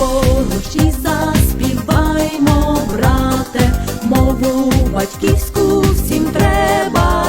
поруч і заспіваймо, брате, мову батьківську всім треба.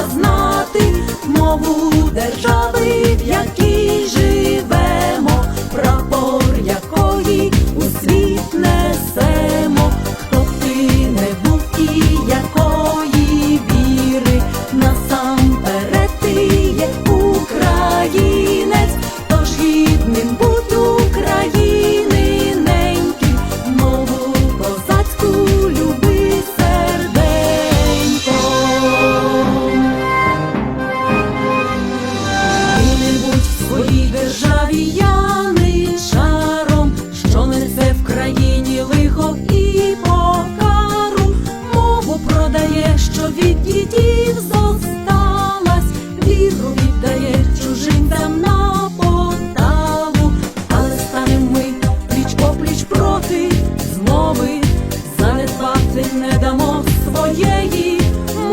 прагнемо своєї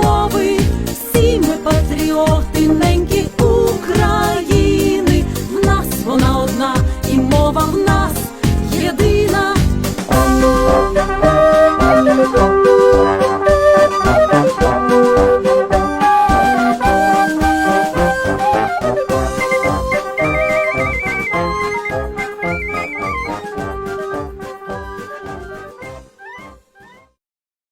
мови, всі ми патріоти, неньки України, в нас вона одна і мова в нас.